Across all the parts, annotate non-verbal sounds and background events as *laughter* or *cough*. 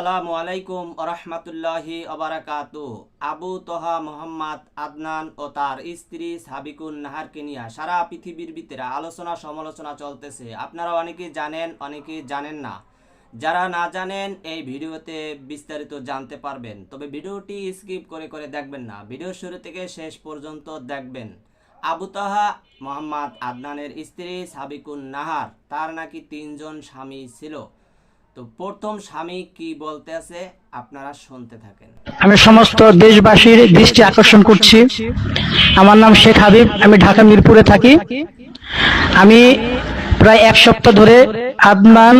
আসসালামু আলাইকুম রহমতুল্লাহি অবরাকাত আবু তোহা মোহাম্মদ আদনান ও তার স্ত্রী সাবিকুন নাহারকে নিয়ে সারা পৃথিবীর ভিতরে আলোচনা সমালোচনা চলতেছে। আপনারা অনেকেই জানেন অনেকেই জানেন না। যারা না জানেন, এই ভিডিওতে বিস্তারিত জানতে পারবেন। তবে ভিডিওটি স্কিপ করে করে দেখবেন না। ভিডিও শুরু থেকে শেষ পর্যন্ত দেখবেন। আবু তাহা মোহাম্মদ আদনানের স্ত্রী সাবিকুন নাহার, তার নাকি তিনজন স্বামী ছিল। তো প্রথম স্বামী কি বলতেছে আপনারা শুনতে থাকেন। আমি সমস্ত দেশবাসীর দৃষ্টি আকর্ষণ করছি। আমার নাম শেখ হাবিব, আমি ঢাকা মিরপুরে থাকি। আমি প্রায় এক সপ্তাহ ধরে আদনান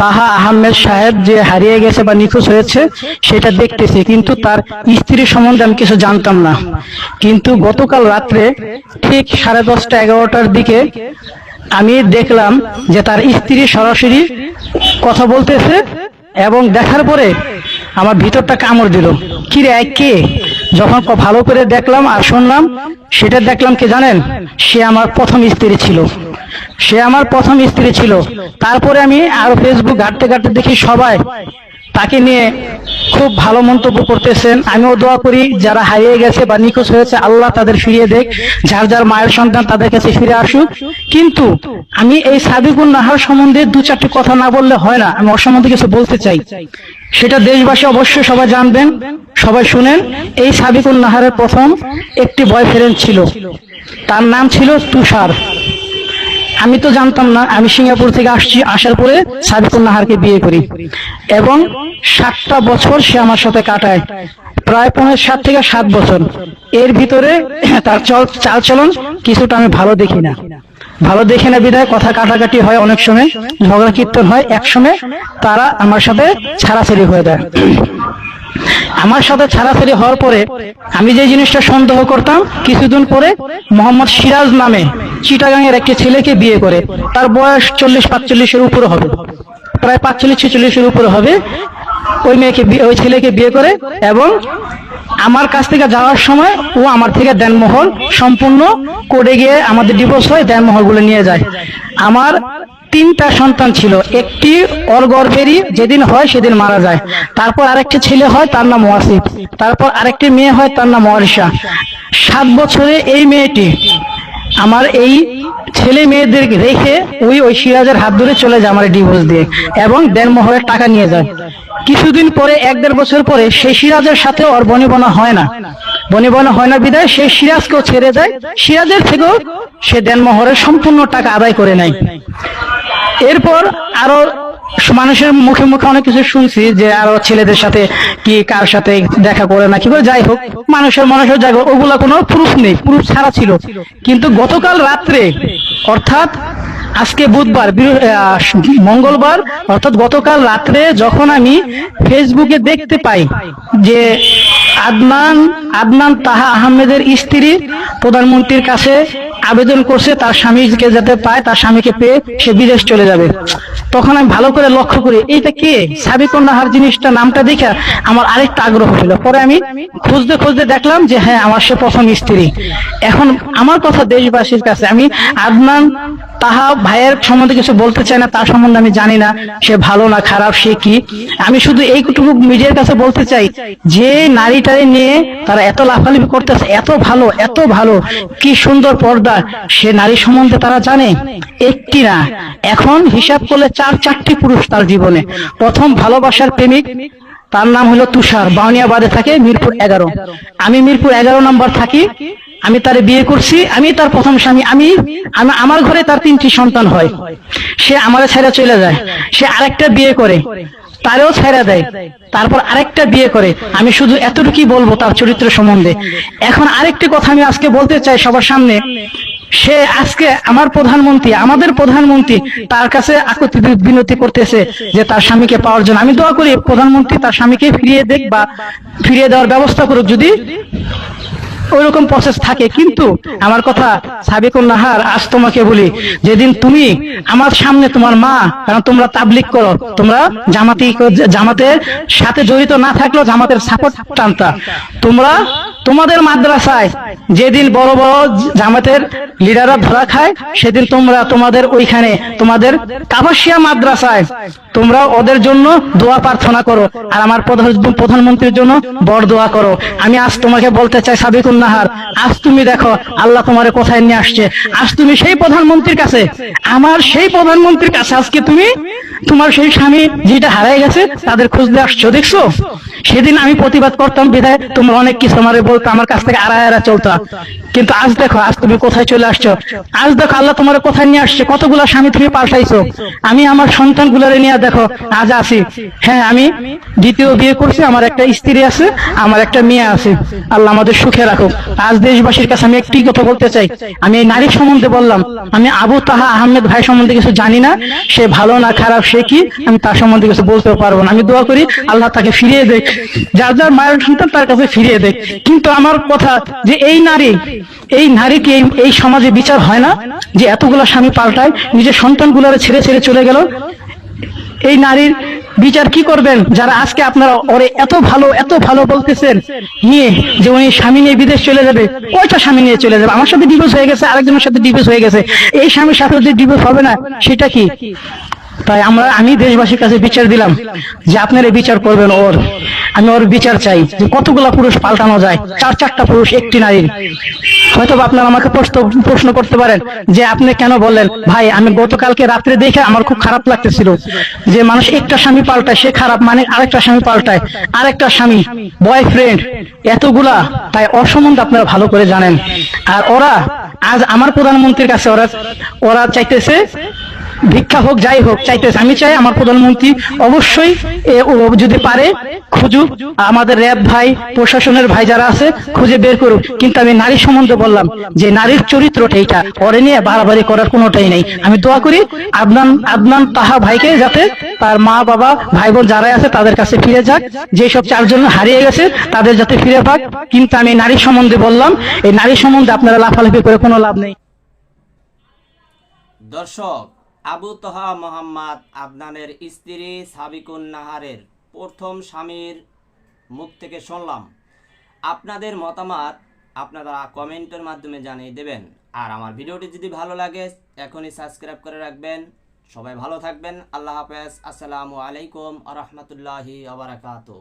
তাহা আহমেদ সাহেব যে হারিয়ে গেছে বা নিখোঁজ হয়েছে, সেটা দেখতেছি, কিন্তু তার স্ত্রীর সম্বন্ধে আমি কিছু জানতাম না। কিন্তু গতকাল রাত্রে ঠিক সাড়ে দশটা এগারোটার দিকে আমি দেখলাম যে তার স্ত্রী সরাসরি কথা বলতেছে এবং দেখার পরে আমার ভিতরটা কামড় দিল। কি রে, কে? যখন ভালো করে দেখলাম আর শুনলাম, সেটা দেখলাম কি জানেন? সে আমার প্রথম স্ত্রী ছিল। সে আমার প্রথম স্ত্রী ছিল। তারপরে আমি আরও ফেসবুক ঘাটতে ঘাটতে দেখি সবাই তাকে নিয়ে খুব ভালো মন্তব্য করতেছেন। আমিও দোয়া করি, যারা হারিয়ে গেছে বা নিখোঁজ হয়েছে, আল্লাহ তাদের ফিরিয়ে দেখ। যার যার মায়ের সন্তান তাদের কাছে ফিরে আসুক। কিন্তু আমি এই সাবিকুল নাহার সম্বন্ধে দু চারটি কথা না বললে হয় না। আমি ওর সম্বন্ধে কিছু বলতে চাই। সেটা দেশবাসী অবশ্যই সবাই জানবেন, সবাই শুনেন। এই সাবিকুল নাহারের প্রথম একটি বয়ফ্রেন্ড ছিল। তার নাম ছিল তুষার। আমি তো জানতাম না, আমি সিঙ্গাপুর থেকে আসছি, আসার পরে সাবিকুন নাহারকে বিয়ে করি। এবং সাতটা বছর সে আমার সাথে কাটায়। প্রায় পনেরো সাত থেকে সাত বছর। এর ভিতরে *clears throat* তার চল, চালচলন কিছুটা আমি ভালো দেখি না। ভালো দেখি না বিধায় কথা কাটাকাটি হয় অনেক সময়, ঝগড়া কীর্তন হয় এক সময়, তারা আমার সাথে ছাড়াছাড়ি হয়ে যায়। *clears throat* আমার সাথে ছাড়াছাড়ি হওয়ার পরে আমি যে জিনিসটা সন্দেহ করতাম, কিছুদিন পরে মোহাম্মদ সিরাজ নামে চিটাগাংয়ের একটি ছেলেকে বিয়ে করে। তার বয়স চল্লিশ পাঁচচল্লিশের উপরে হবে। প্রায় পাঁচচল্লিশ ছেচল্লিশের উপরে হবে। ওই মেয়েকে ওই ছেলেকে বিয়ে করে এবং আমার কাছ থেকে যাওয়ার সময় ও আমার থেকে দেনমহল সম্পূর্ণ করে গিয়ে আমাদের ডিভোর্স হয় দেনমোহরগুলো নিয়ে যায়। আমার তিনটা সন্তান ছিল। একটি ওর গর্ভেরই যেদিন হয় সেদিন মারা যায়। তারপর আরেকটি ছেলে হয়, তার নাম ওয়াসিফ। তারপর আরেকটি মেয়ে হয়, তার নাম ওয়ারিশা। সাত বছরে এই মেয়েটি আমার এই ছেলে মেয়েদের রেখে ওই ওই সিরাজের হাত ধরে চলে যায় আমার ডিভোর্স দিয়ে এবং দেড়মোহরের টাকা নিয়ে যায়। কিছুদিন পরে, এক দেড় বছর পরে সেই সিরাজের সাথে ওর বনিবনা হয় না। বনিবনা হয় না বিদায়, সেই সিরাজকেও ছেড়ে দেয় সিরাজের থেকেও সে দেনমোহরের সম্পূর্ণ টাকা আদায় করে নেয়। এরপর আরও মানুষের মুখে মুখে অনেক কিছু শুনছি যে আরও ছেলেদের সাথে কি কার সাথে দেখা করে না কি করে, যাই হোক, মানুষের মানুষের জায়গা ওগুলা কোনো প্রুফ নেই প্রুফ ছাড়া ছিল। কিন্তু গতকাল রাত্রে, অর্থাৎ আজকে বুধবার মঙ্গলবার, অর্থাৎ গতকাল রাত্রে যখন আমি ফেসবুকে দেখতে পাই যে আদনান আদনান তাহা আহমেদের স্ত্রী প্রধানমন্ত্রীর কাছে আবেদন করছে, তার স্বামীকে যাতে পায়, তার স্বামীকে পেয়ে সে বিদেশ চলে যাবে। তখন আমি ভালো করে লক্ষ্য করি, এইটা কে? সাবিকুন নাহার জিনিসটা নামটা দেখে আমার আরেকটা আগ্রহ হলো পরে আমি খুঁজতে খুঁজতে দেখলাম যে হ্যাঁ আমার সে প্রথম স্ত্রী। এখন আমার কথা দেশবাসীর কাছে, আমি আদনান তাহা ভাইয়ের সম্বন্ধে কিছু বলতে চাই না, তার সম্বন্ধে আমি জানি না, সে ভালো না খারাপ, সে কি? আমি শুধু এইটুকু মিডিয়ার কাছে বলতে চাই যে, নারীটারে নিয়ে তারা এত লাফালাফি করতেছে, এত ভালো এত ভালো, কি সুন্দর পর্দা সে নারী সম্বন্ধে তারা জানে একটি না এখন হিসাব করলে চার চারটি পুরুষ তার জীবনে। প্রথম ভালোবাসার প্রেমিক, তার নাম হলো তুষার, বাউনিয়াবাদে থাকে মিরপুর এগারো। আমি মিরপুর এগারো নম্বর থাকি, আমি তারে বিয়ে করছি, আমি তার প্রথম স্বামী আমি- আমার ঘরে তার তিনটি সন্তান হয়। সে আমার ছেড়ে চলে যায়, সে আরেকটা বিয়ে করে, তারেও ছেড়ে দেয়, তারপর আরেকটা বিয়ে করে। আমি শুধু এতটুকুই বলব তার চরিত্র সম্বন্ধে। এখন আরেকটি কথা আমি আজকে বলতে চাই সবার সামনে সে আজকে আমার প্রধানমন্ত্রী, আমাদের প্রধানমন্ত্রী তার কাছে বিনতি করতেছে যে তার স্বামীকে পাওয়ার জন্য। আমি দোয়া করি প্রধানমন্ত্রী তার স্বামীকে ফিরিয়ে দেখ বা ফিরিয়ে দেওয়ার ব্যবস্থা করুক। যদি ওইরকম প্রসেস থাকে, কিন্তু আমার কথা সাবিকুল নাহার, আজ তোমাকে বলি, যেদিন তুমি আমার সামনে তোমার মা, কারণ তোমরা তাবলিক করো, তোমরা জামাতি জামাতের সাথে জড়িত না থাকলেও জামাতের সাপোর্ট টানতা। তোমরা তোমাদের মাদ্রাসায় যেদিন বড় বড় জামাতের লিডাররা ধরা খায়, সেদিন তোমরা তোমাদের ওইখানে তোমাদের কাবাসিয়া মাদ্রাসায় তোমরা ওদের জন্য দোয়া প্রার্থনা করো। আর আমার প্রধানমন্ত্রীর জন্য বড় দোয়া করো। আমি আজ তোমাকে বলতে চাই সাবিকুন নাহার, আজ তুমি দেখো আল্লাহ তোমার কোথায় নিয়ে আসছে। আজ তুমি সেই প্রধানমন্ত্রীর কাছে, আমার সেই প্রধানমন্ত্রীর কাছে আজকে তুমি তোমার সেই স্বামী যেটা হারাই গেছে, তাদের খুঁজতে আসছো, দেখছ? সেদিন আমি প্রতিবাদ করতাম, বিধায় তোমরা অনেক কিছু আমার বলতো, আমার কাছ থেকে আড়ায় আড়া চলতো। কিন্তু আজ দেখো, আজ তুমি কোথায় চলে আসছো? আজ দেখো, আল্লাহ তোমার কোথায় নিয়ে আসছে? কতগুলো স্বামী তুমি পাল্টাইছো? আমি আমার সন্তান গুলারে নিয়ে দেখো, আজ আছি। হ্যাঁ আমি দ্বিতীয় বিয়ে করছি, আমার একটা স্ত্রী আছে, আমার একটা মেয়ে আছে। আল্লাহ আমাদের সুখে রাখো আজ দেশবাসীর কাছে আমি একটি কথা বলতে চাই। আমি এই নারী সম্বন্ধে বললাম, আমি আবু তাহা আহমেদ ভাই সম্বন্ধে কিছু জানি না, সে ভালো না খারাপ, সে কি? আমি তার সম্বন্ধে কিছু বলতেও পারব না। আমি দোয়া করি, আল্লাহ তাকে ফিরিয়ে দেখ। যার যার মায়ের সন্তান তার কাছে ফিরিয়ে দেখ। কিন্তু আমার কথা যে এই নারী এই নারীকে এই- এই সমাজে বিচার হয় না যে এতগুলো স্বামী পাল্টায়, নিজের সন্তানগুলোরে ছেড়ে ছেড়ে চলে গেল। এই নারীর বিচার কি করবেন? যারা আজকে আপনারা ওরে এত ভালো এত ভালো বলতেছেন, নিয়ে যে উনি স্বামী নিয়ে বিদেশ চলে যাবে, কয়টা স্বামী নিয়ে চলে যাবে? আমার সাথে ডিভোর্স হয়ে গেছে, আরেকজনের সাথে ডিভোর্স হয়ে গেছে। এই স্বামীর সাথে যদি ডিভোর্স হবে না, সেটা কি? তাই আমরা, আমি দেশবাসীর কাছে বিচার দিলাম যে আপনারা বিচার করবেন ওর। আমি ওর বিচার চাই যে কতগুলা পুরুষ পাল্টানো যায়। চার, চারটা পুরুষ, একটি নারীর। হয়তো আপনারা আমাকে প্রশ্ন করতে পারেন যে আপনি কেন বললেন, ভাই, আমি গতকালকে রাত্রে দেখে আমার খুব খারাপ লাগতেছিল যে মানুষ একটা স্বামী পাল্টায়, সে খারাপ মানে আরেকটা স্বামী পাল্টায়, আরেকটা স্বামী বয়ফ্রেন্ড এতগুলা। তাই ওর আপনারা ভালো করে জানেন। আর ওরা, আজ আমার প্রধানমন্ত্রীর কাছে ওরা ওরা চাইতেছে ভিক্ষা হোক, যাই হোক, চাইতেছে। আমি চাই আমার প্রধানমন্ত্রী অবশ্যই যদি পারে, খুঁজুক। আমাদের র্যাব ভাই, প্রশাসনের ভাই যারা আছে, খুঁজে বের করুক। কিন্তু আমি নারী সম্বন্ধে বললাম যে নারীর চরিত্রটা এইটা। ওরে নিয়ে বাড়াবাড়ি করার কোনোটাই নেই। আমি দোয়া করি আদনান আদনান তাহা ভাইকে যাতে তার মা, বাবা ভাই বোন যারাই আছে, তাদের কাছে ফিরে যাক। যেসব চারজন হারিয়ে গেছে, তাদের যাতে ফিরে পাক। কিন্তু আমি নারী সম্বন্ধে বললাম, এই নারী সম্বন্ধে আপনারা লাফালাফি করে কোনো লাভ নেই। দর্শক আবু তহা মোহাম্মদ আদনানের স্ত্রী সাবিকুন নাহারের প্রথম স্বামীর মুখ থেকে শুনলাম। আপনাদের মতামত আপনারা কমেন্টের মাধ্যমে জানিয়ে দেবেন। আর আমার ভিডিওটি যদি ভালো লাগে, এখনই সাবস্ক্রাইব করে রাখবেন। সবাই ভালো থাকবেন। আল্লাহ হাফেজ। আসসালামু আলাইকুম আ রহমতুল্লাহি আবরাকাতু